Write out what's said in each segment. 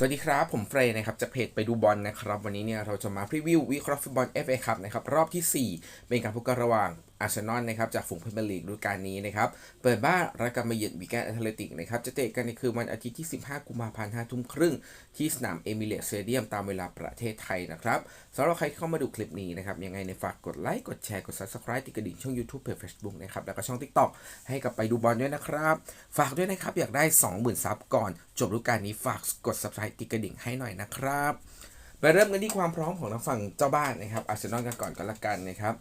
สวัสดีครับ ผมเฟรย์นะครับจะเพจไปดูบอลนะครับ วันนี้เนี่ยเราจะมาพรีวิววิเคราะห์ฟุตบอล FA คับนะครับรอบที่ 4 เป็นการพบกันระหว่าง อาร์เซนอลนะครับจากฝูงพรีเมียร์ลีกฤดูกาลนี้นะครับเปิดบ้านรายการมาเยือนวิกแกนแอตเลติกนะครับจะเตะกันในคืนวันอาทิตย์ที่ 15 กุมภาพันธ์5ทุ่มครึ่ง ที่สนามเอมิเรตสเตเดียมตามเวลาประเทศไทยนะครับสำหรับใครที่เข้ามาดูคลิปนี้นะครับยังไงในฝากกดไลค์กดแชร์กด subscribe ติดกระดิ่งช่อง YouTube เพจ Facebook นะครับแล้วก็ช่อง TikTok ให้กับไปดูบอลด้วยนะครับ ฝากด้วยนะครับอยากได้ 20,000ซับก่อน จบฤดูกาลนี้ฝากกด subscribe ติดกระดิ่งให้หน่อยนะครับไปเริ่มกันที่ความพร้อมของทางฝั่งเจ้าบ้านนะครับอาร์เซนอลกันก่อนก็แล้วกันนะครับ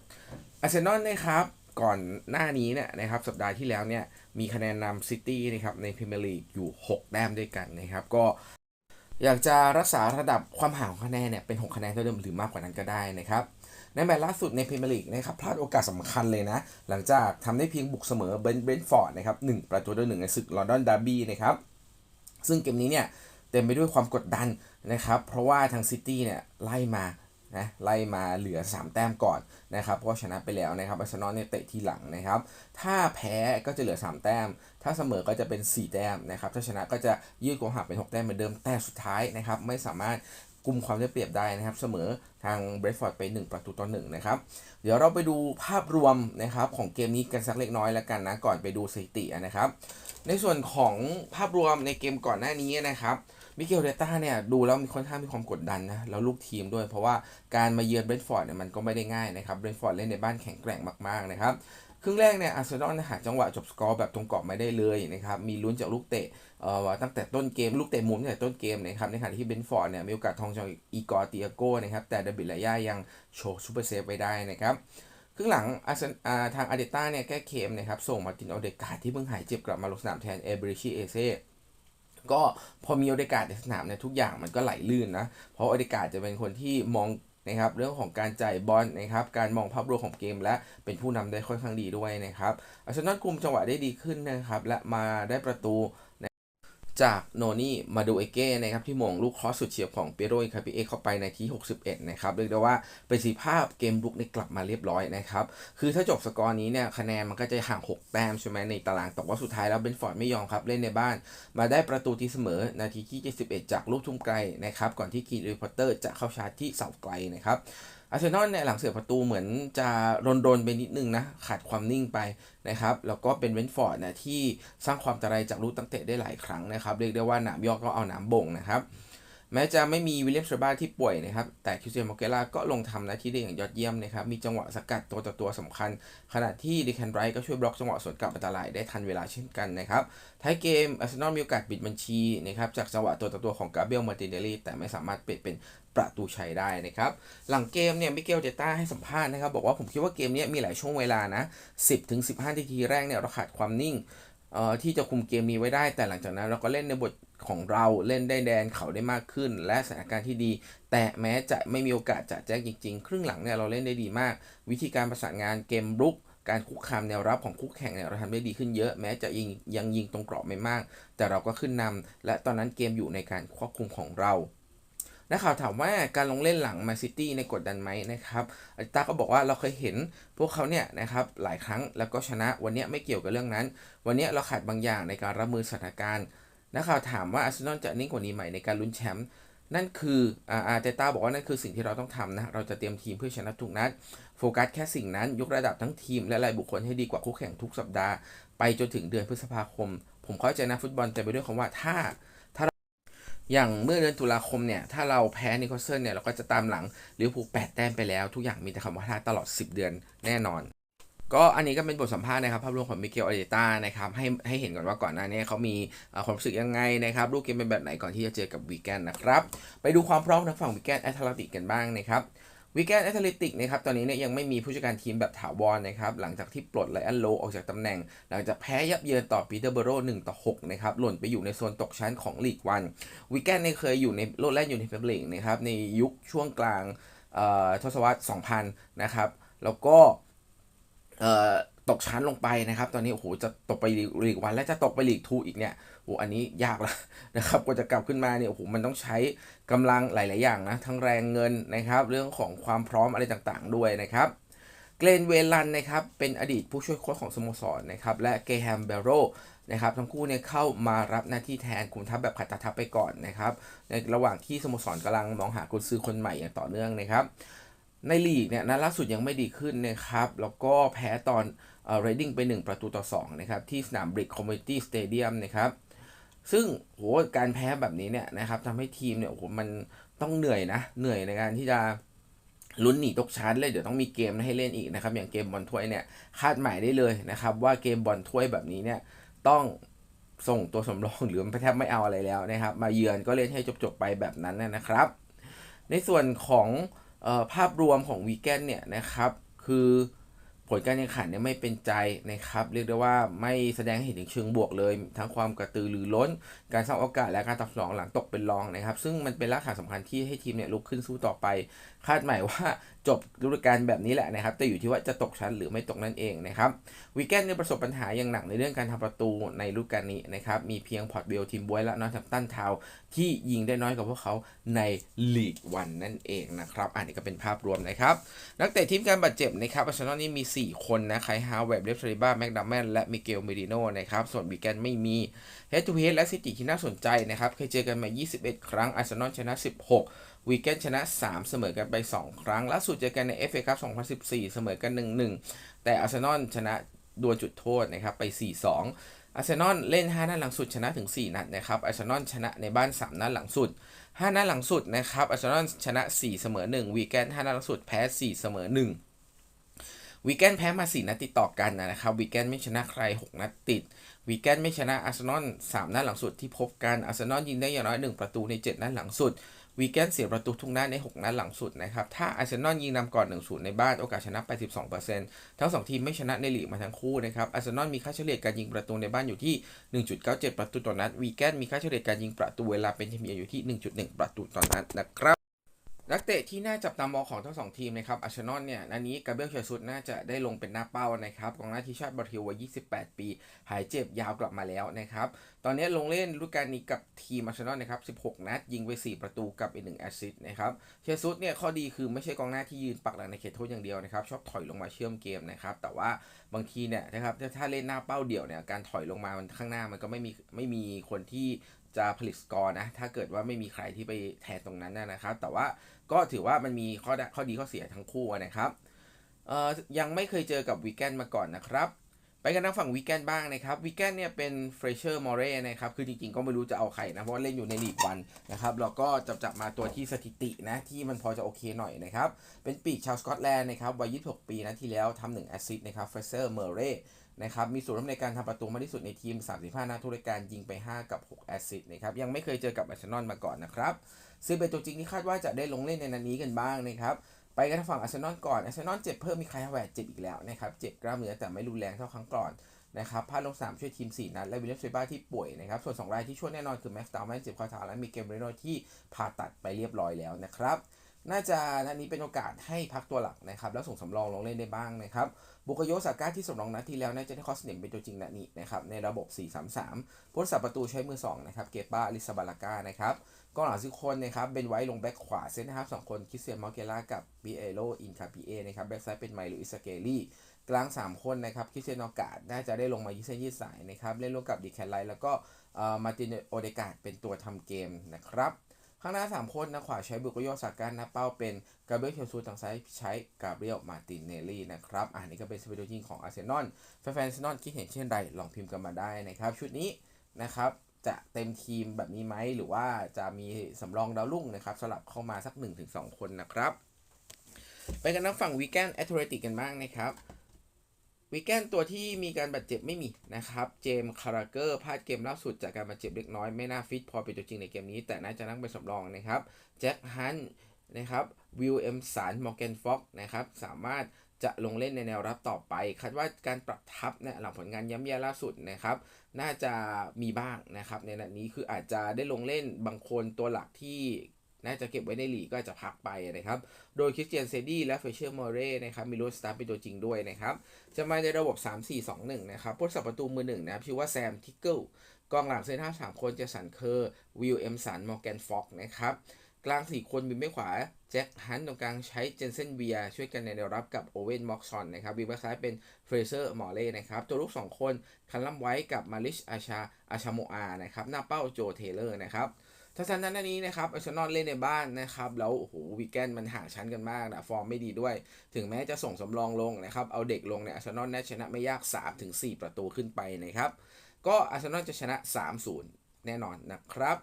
อาร์เซนอลนะครับก่อนหน้านี้เนี่ยนะครับสัปดาห์ที่แล้วเนี่ยมีคะแนนนำซิตี้นะครับในพรีเมียร์ลีกอยู่ 6 แต้มด้วยกันนะครับ ก็อยากจะรักษาระดับความห่างของคะแนนเนี่ยเป็น 6 คะแนนเท่าเดิมหรือมากกว่านั้นก็ได้นะครับ ในแมตช์ล่าสุดในพรีเมียร์ลีกนะครับพลาดโอกาสสำคัญเลยนะ หลังจากทำได้เพียงบุกเสมอเบนเบนฟอร์ดนะครับหนึ่งประตูต่อหนึ่งในศึกลอนดอนดาร์บี้นะครับซึ่งเกมนี้เนี่ยเต็มไปด้วยความกดดันนะครับ เพราะว่าทางซิตี้เนี่ยไล่มา นะไล่มาเหลือ 3 แต้มก่อนนะครับเพราะชนะไปแล้วนะครับอาร์เซนอลเนี่ยเตะทีหลังนะครับถ้าแพ้ก็จะเหลือ 3 แต้ม ถ้าเสมอก็จะเป็น 4 แต้มนะครับถ้าชนะก็จะยืดกองหักเป็น 6 แต้มเหมือนเดิมแต่สุดท้ายนะครับไม่สามารถกุมความได้เปรียบได้นะครับเสมอทางเบรฟอร์ดไป 1 ประตูต่อ1นะครับเดี๋ยวเราไปดูภาพรวมนะครับของเกมนี้กันสักเล็กน้อยแล้วกันนะก่อนไปดูสถิตินะครับในส่วนของภาพรวมในเกมก่อนหน้านี้นะครับ มิเกลเดต้าเนี่ยดูแล้วมีค่อนข้างมีความกดดันนะแล้วลูกทีมด้วย เพราะว่าการมาเยือนเบรนท์ฟอร์ดเนี่ยมันก็ไม่ได้ง่ายนะครับเบรนท์ฟอร์ดเล่นในบ้านแข็งแกร่งมากๆนะครับครึ่งแรกเนี่ยอาร์เซนอลหาจังหวะจบสกอร์แบบตรงกรอบไม่ได้เลยนะครับมีลุ้นจากลูกเตะเอ่อตั้งแต่ต้นเกมลูกเตะมุมตั้งแต่ต้นเกมนะครับในขณะที่เบนฟอร์ดเนี่ยมีโอกาสทองจากอีกอร์ติอาโก้นะครับแต่เดบิลลาย่ายังโชว์ซูเปอร์เซฟไว้ได้นะครับครึ่งหลังอาร์เซนอาทางอาร์เดต้าเนี่ยแก้เกมนะครับส่งมาตินอเดกาที่เพิ่งหายเจ็บกลับมาลงสนามแทนเอบริชิเอเซ่ ก็พอมีออเดการ์ดในสนามเนี่ยทุกอย่างมันก็ไหลลื่นนะ เพราะออเดการ์ดจะเป็นคนที่มองนะครับเรื่องของการจ่ายบอลนะครับการมองภาพรวมของเกมและเป็นผู้นำได้ค่อนข้างดีด้วยนะครับอาร์เซนอลกลุ่มจังหวะได้ดีขึ้นนะครับและมาได้ประตู จากโนนี่มาดูเอเก้นะครับที่มงลูกครอสสุดเฉียบของเปโรอิคาปิเอเข้าไปในที่ 61 นะครับเรียกได้ว่าเป็นสีภาพเกมลุกในกลับมาเรียบร้อยนะครับ คือถ้าจบสกอร์นี้เนี่ยคะแนนมันก็จะห่าง 6 แต้มใช่ไหมในตารางแต่ว่าสุดท้ายแล้วเบนฟอร์ดไม่ยอมครับ เล่นในบ้าน มาได้ประตูที่เสมอนาทีที่ 71 จากลูกทุ่มไกลนะครับก่อนที่กีรีพอตเตอร์จะเข้าชาร์จที่เสาไกลนะครับ อาร์เซนอลเนี่ยหลังเสียประตูเหมือนจะรนรนๆไปนิดนึงนะ ขาดความนิ่งไปนะครับ แล้วก็เป็นเวนฟอร์ดนะที่สร้างความตรายจากลูกตั้งเตะได้หลายครั้งนะครับ เรียกได้ว่าหนามยอกก็เอาหนามบ่งนะครับ แม้จะไม่มีวิลเลียมเชอร์บ้าที่ป่วยนะครับ แต่คิวเซนโมเกล่าก็ลงทำหน้าที่ได้อย่างยอดเยี่ยมนะครับ มีจังหวะสกัดตัวต่อตัวสำคัญ ขณะที่ดิแคนไรท์ก็ช่วยบล็อกจังหวะสวนกลับอันตรายได้ทันเวลาเช่นกันนะครับ ท้ายเกมอาร์เซนอลมีโอกาสปิดบัญชีนะครับจากจังหวะตัวต่อตัวของกาเบรียลมาร์ตินเดลลีแต่ไม่สามารถเปลี่ยนเป็น ประตูชัยได้นะครับ หลังเกมเนี่ยมิเกลเจต้าให้สัมภาษณ์นะครับ บอกว่าผมคิดว่าเกมนี้มีหลายช่วงเวลานะ 10ถึง15 นาทีแรกเนี่ยเราขาดความนิ่งที่จะคุมเกมนี้ไว้ได้ แต่หลังจากนั้นเราก็เล่นในบทของเราเล่นได้แดนเขาได้มากขึ้น และสถานการณ์ที่ดี แต่แม้จะไม่มีโอกาสจะแจ้งจริง ๆ ครึ่งหลังเนี่ยเราเล่นได้ดีมาก วิธีการประสานงานเกมรุกการคุกคามแนวรับของคู่แข่งเนี่ยเราทำได้ดีขึ้นเยอะแม้จะยิงยังยิงตรงกรอบไม่มาก แต่เราก็ขึ้นนำและตอนนั้นเกมอยู่ในการควบคุมของเรา นักข่าวถามว่าการลงเล่นหลังแมนซิตี้ในกดดันไหมนะครับอาริต้าก็บอกว่าเราเคยเห็นพวกเขาเนี่ยนะครับหลายครั้งแล้วก็ชนะวันนี้ไม่เกี่ยวกับเรื่องนั้น วันนี้เราขาดบางอย่างในการรับมือสถานการณ์นักข่าวถามว่าอาร์เซนอลจะนิ่งกว่านี้ไหมในการลุ้นแชมป์นั่นคืออาอาร์เตต้าบอกว่านั่นคือสิ่งที่เราต้องทำนะ เราจะเตรียมทีมเพื่อชนะทุกนัด โฟกัสแค่สิ่งนั้น ยกระดับทั้งทีมและรายบุคคลให้ดีกว่าคู่แข่งทุกสัปดาห์ ไปจนถึงเดือนพฤษภาคม ผมเข้าใจนะฟุตบอลแต่ไปด้วยคำว่าถ้า อย่างเมื่อเดือนตุลาคมเนี่ย ถ้าเราแพ้นิโคเซนเนี่ย เราก็จะตามหลังลิเวอร์พูลแปดแต้มไปแล้ว ทุกอย่างมีแต่คำว่าท้าตลอด 10 เดือนแน่นอน ก็อันนี้ก็เป็นบทสัมภาษณ์นะครับ ภาพรวมของมิเกลอาริต้านะครับให้ให้เห็นก่อนว่าก่อนหน้านี้เขามีความรู้สึกยังไงนะครับ ลูกเกมเป็นแบบไหนก่อนที่จะเจอกับวีแกนนะครับ ไปดูความพร้อมทางฝั่งวีแกนแอตเลติกกันบ้างนะครับ วิกแกนแอตเลติกนะครับตอนนี้เนี่ยยังไม่มีผู้จัดการทีมแบบถาวรนะครับหลังจากที่ปลดไลอันโลออกจากตำแหน่ง หลังจากแพ้ยับเยินต่อปีเตอร์เบโรหนึ่งต่อ6นะครับหล่นไปอยู่ในโซนตกชั้นของลีกวันวิกแกนเนี่ยเคยอยู่ในโลดแล่นอยู่ในพรีเบลิกนะครับในยุคช่วงกลางเอ่อทศวรรษ 2000 นะครับ แล้วก็เอ่อ ตกชั้นลงไปนะครับ ตอนนี้โอ้โหจะตกไปลีกวัน และจะตกไปลีกทูอีกเนี่ยโอ้อันนี้ยากล้วนะครับกว่าจะกลับขึ้นมาเนี่ยโอ้โหมันต้องใช้กำลังหลาย ๆ อย่างนะทั้งแรงเงินนะครับ เรื่องของความพร้อมอะไรต่างๆ ด้วยนะครับเกรนเวลันนะครับเป็นอดีตผู้ช่วยโค้ชของสโมสรนะครับและเกแฮมเบโรนะครับทั้งคู่เนี่ยเข้ามารับหน้าที่แทนคุมทัพแบบขัดตาทัพไปก่อนนะครับในระหว่างที่สโมสรกำลังมองหากุญซือคนใหม่อย่างต่อเนื่องนะครับ ในลีกเนี่ยนัดล่าสุดยังไม่ดีขึ้นนะครับ แล้วก็แพ้ตอนเรดดิ้งไป 1 ประตูต่อ2นะครับที่สนามบริกคอมมูนิตี้สเตเดียมนะครับซึ่งโหการแพ้แบบนี้เนี่ยนะครับทำให้ทีมเนี่ยโอ้โหมันต้องเหนื่อยนะเหนื่อยในการที่จะลุ้นหนีตกชั้นเลยเดี๋ยวต้องมีเกมให้เล่นอีกนะครับ อย่างเกมบอลถ้วยเนี่ยคาดหมายได้เลยนะครับ ว่าเกมบอลถ้วยแบบนี้เนี่ยต้องส่งตัวสำรองหรือแทบไม่เอาอะไรแล้วนะครับ มาเยือนก็เล่นให้จบๆไปแบบนั้นนะครับ ในส่วนของ ภาพรวมของวีแกนเนี่ยนะครับ คือ ผลการแข่งขันเนี่ยไม่เป็นใจนะครับ เรียกได้ว่าไม่แสดงให้เห็นถึงเชิงบวกเลย ทั้งความกระตือรือร้น การสร้างโอกาสและการตอบสนองหลังตกเป็นรองนะครับ ซึ่งมันเป็นรากฐานสำคัญที่ให้ทีมเนี่ยลุกขึ้นสู้ต่อไป คาดหมายว่าจบฤดูกาลแบบนี้แหละนะครับ แต่อยู่ที่ว่าจะตกชั้นหรือไม่ตกนั่นเองนะครับวีแกนเนี่ยประสบปัญหาอย่างหนักในเรื่องการทำประตูในฤดูกาลนี้นะครับ มีเพียงพอร์ตเบลทีมบวยและนอตแฮมตันทาวที่ยิงได้น้อยกว่าพวกเขาในลีกวันนั่นเองนะครับอันนี้ก็เป็นภาพรวมนะครับ นักเตะทีมการบาดเจ็บนะครับอาร์เซนอลนี่มี4 คนนะไคฮาวเวบเลฟเซริบ้าแม็กดัมแมนและมิเกลเมดิโนนะครับ ส่วนวีแกนไม่มีเฮดทูเฮดและสถิติที่น่าสนใจนะครับ เคยเจอกันมา 21 ครั้งอาร์เซนอลชนะ 16 วีแกนชนะ 3 เสมอกันไป 2 ครั้ง ล่าสุดเจอกันใน FA Cup 2014 เสมอกัน 1-1 แต่อาร์เซนอลชนะดวลจุดโทษนะครับไป 4-2 อาร์เซนอลเล่น 5 นัดหลังสุดชนะถึง 4 นัดนะครับอาร์เซนอลชนะในบ้าน 3 นัดหลังสุด 5 นัดหลังสุดนะครับอาร์เซนอลชนะ 4 เสมอ 1 วีแกน 5 นัดหลังสุดแพ้ 4 เสมอ 1 วีแกนแพ้มา 4 นัดติดต่อกันนะครับวีแกนไม่ชนะใคร 6 นัดติดวีแกนไม่ชนะอาร์เซนอล3นัดหลังสุดที่พบกันอาร์เซนอลยิงได้อย่างน้อย 1 ประตูใน 7 นัดหลังสุดวีแกนเสียประตูทุกนัดใน 6 นัดหลังสุดนะครับ ถ้าอาร์เซนอลยิงนำก่อน 1-0 ในบ้าน โอกาสชนะไป 12%ทั้ง 2 ทีมไม่ชนะในลีกมาทั้งคู่นะครับอาร์เซนอลมีค่าเฉลี่ยการยิงประตูในบ้านอยู่ที่ 1.97 ประตูต่อนัดวีแกนมีค่าเฉลี่ยการยิงประตูเวลาเป็นเฉลี่ยอยู่ที่ 1.1 ประตูต่อนัดนะครับ นักเตะที่น่าจับตามองของทั้งสองทีมนะครับอาร์เซนอลเนี่ยนันนี้กาเบรียลเชซุสน่าจะได้ลงเป็นหน้าเป้านะครับกองหน้าทีมชาติบราซิลวัย 28 ปี หายเจ็บยาวกลับมาแล้วนะครับ ตอนนี้ลงเล่นฤดูกาลนี้กับทีมอาร์เซนอลนะครับ 16 นัด ยิงไป 4 ประตูกับอีกหนึ่งแอสซิสต์นะครับเชซุสเนี่ยข้อดีคือไม่ใช่กองหน้าที่ยืนปักหลังในเขตโทษอย่างเดียวนะครับ ชอบถอยลงมาเชื่อมเกมนะครับ แต่ว่าบางทีเนี่ยนะครับถ้าถ้าเล่นหน้าเป้าเดี่ยวเนี่ยการถอยลงมามันข้างหน้ามันก็ไม่มีไม่มีคนที่ จะผลิตสกอร์นะ ถ้าเกิดว่าไม่มีใครที่ไปแทนตรงนั้นนะครับ แต่ว่าก็ถือว่ามันมีข้อด้ข้อดีข้อเสียทั้งคู่นะครับยังไม่เคยเจอกับวีแกนมาก่อนนะครับไปกันทางฝั่งวีแกนบ้างนะครับวีแกนเนี่ยเป็นเฟรเชอร์มอร์เร่นะครับคือจริงๆก็ไม่รู้จะเอาใครนะ เพราะว่าเล่นอยู่ในลีกวันนะครับแล้วก็จับจับมาตัวที่สถิตินะที่มันพอจะโอเคหน่อยนะครับเป็นปีกชาวสกอตแลนด์นะครับวัย 26 ปีนะที่แล้วทำหนึ่งแอสซิสต์นะครับเฟรเชอร์มอร์เร่ นะครับมีส่วนร่วมในการทำประตูมากที่สุดในทีม 35 นัดทุกรายการยิงไป 5 กับ 6 แอสซิสต์นะครับยังไม่เคยเจอกับอาร์เซนอลมาก่อนนะครับซึ่งเป็นตัวจริงที่คาดว่าจะได้ลงเล่นในนัดนี้กันบ้างนะครับไปกันฝั่งอาร์เซนอลก่อนอาร์เซนอลเจ็บเพิ่มมีใครฮาวเวร์ดเจ็บอีกแล้วนะครับเจ็บกล้ามเนื้อแต่ไม่รุนแรงเท่าครั้งก่อนนะครับพลาดลง3ช่วยทีม 4 นัดและวิลเลียมเซบ้าที่ป่วยนะครับส่วน 2 รายที่ช่วยแน่นอนคือแม็กซ์ตาวแมนเจ็บข้อเท้าและมีเกมเรโนที่ผ่าตัดไปเรียบร้อยแล้วนะครับ น่าจะนัดนี้เป็นโอกาสให้พักตัวหลักนะครับ แล้วส่งสำรองลงเล่นได้บ้างนะครับบุคโยสาก้าที่สำรองนัดที่แล้วน่าจะได้คอสเนมเป็นตัวจริงนัดนี้นะครับในระบบ 4-3-3ผู้รักษาประตูใช้มือ 2 นะครับ เกป้าลิซาบาลาก้านะครับกองหลังสิคนนะครับเป็นไว้ลงแบ็คขวาเซนนะครับสองคนคิสเตียนมอเกล่ากับบิเอโลอินคาปิเอนะครับแบ็คซ้ายเป็นไมลูอิสเกลี่กลาง 3 คนนะครับคิสเตียนอากาศน่าจะได้ลงมายืดเส้นยืดสายนะครับเล่นร่วมกับดิแคนไลแล้วก็มาตินโอเดกาดเป็นตัวทำเกมนะครับ ข้างหน้า 3 คนนะขวาใช้บุกโยสาการนะเป้าเป็นกาเบรียลเชลซูทางซ้ายใช้กาเบรียลมาตินเนลลี่นะครับอ่านี่ก็เป็นสเปโดยิงของอาร์เซนอลแฟนๆอาร์เซนอลคิดเห็นเช่นไรลองพิมพ์กันมาได้นะครับ ชุดนี้นะครับจะเต็มทีมแบบนี้ไหมหรือว่าจะมีสำรองดาวรุ่งนะครับสลับเข้ามาสัก 1-2 คนนะครับ ไปกันทางฝั่งวีแกนแอตเลติกกันบ้างนะครับ วีแกนตัวที่มีการบาดเจ็บไม่มีนะครับ เจมส์คาราเกอร์พลาดเกมล่าสุดจากการบาดเจ็บเล็กน้อย ไม่น่าฟิตพอเป็นตัวจริงในเกมนี้ แต่น่าจะนั่งเป็นสำรองนะครับ แจ็คฮันนะครับ วิลเอมสัน มอร์แกนฟ็อกนะครับ สามารถจะลงเล่นในแนวรับต่อไป คาดว่าการปรับทับเนี่ยหลังผลงานย่ำแย่ล่าสุดนะครับ น่าจะมีบ้างนะครับ ในนัดนี้คืออาจจะได้ลงเล่นบางคนตัวหลักที่ น่าจะเก็บไว้ในหลีกก็จะพักไปนะครับ โดยคริสเตียนเซดี้และเฟเชอร์มอร์เร่นะครับ มีโรสตาร์เป็นตัวจริงด้วยนะครับ จะมาในระบบ 3-4-2-1 นะครับผู้รักษาประตูมือหนึ่งนะครับ ชื่อว่าแซมทิกเกิลกองหลังเซนท่าสามคนเจสันเคอร์ วิลเอมสัน มอร์แกนฟ็อกนะครับ กลาง 4 คนบินไม่ขวา แจ็คฮันต์ตรงกลางใช้เจนเซนเบียช่วยกันในแนวรับกับโอเวนม็อกซอนนะครับบินแบ็กซ้ายเป็นเฟรเซอร์มอร์เล่นะครับ ตัวลูก 2 คนคันลัมไว้กับมาริชอาชาอาชาโมอานะครับหน้าเป้าโจเทเลอร์นะครับ ทัศนะนี้นะครับอาร์เซนอลเล่นในบ้านนะครับแล้วโอ้โหวีแกนมันห่างชั้นกันมากนะฟอร์มไม่ดีด้วย ถึงแม้จะส่งสำรองลงนะครับเอาเด็กลงเนี่ยอาร์เซนอลน่าชนะไม่ยาก 3-4 ประตูขึ้นไปนะครับก็อาร์เซนอลจะชนะ 3-0 แน่นอนนะครับ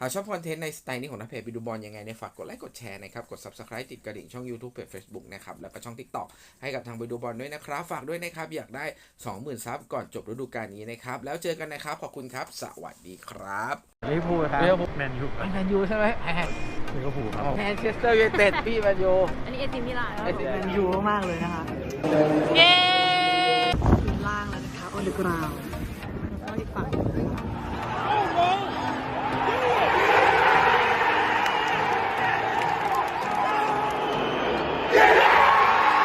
หากชอบคอนเทนต์ในสไตล์นี้ของนักเพจไปดูบอลยังไงเนี่ยฝากกดไลค์กดแชร์นะครับ กด Subscribe ติดกระดิ่งช่อง YouTube เพจ Facebook นะครับ แล้วก็ช่อง TikTok ให้กับทางไปดูบอลด้วยนะครับ ฝากด้วยนะครับ อยากได้ 20,000 ซับก่อนจบฤดูกาลนี้นะครับ แล้วเจอกันนะครับ ขอบคุณครับ สวัสดีครับลิเวอร์พูลครับลิเวอร์พูลแมนยูแมนยูใช่ไหมแหมลิเวอร์พูลครับแมนเชสเตอร์ยูไนเต็ดพี่แมนยูอันนี้เอซิมิลานเอซิแมนยูมากๆเลยนะคะเย้ทีมล่างแล้วนะคะ on the ground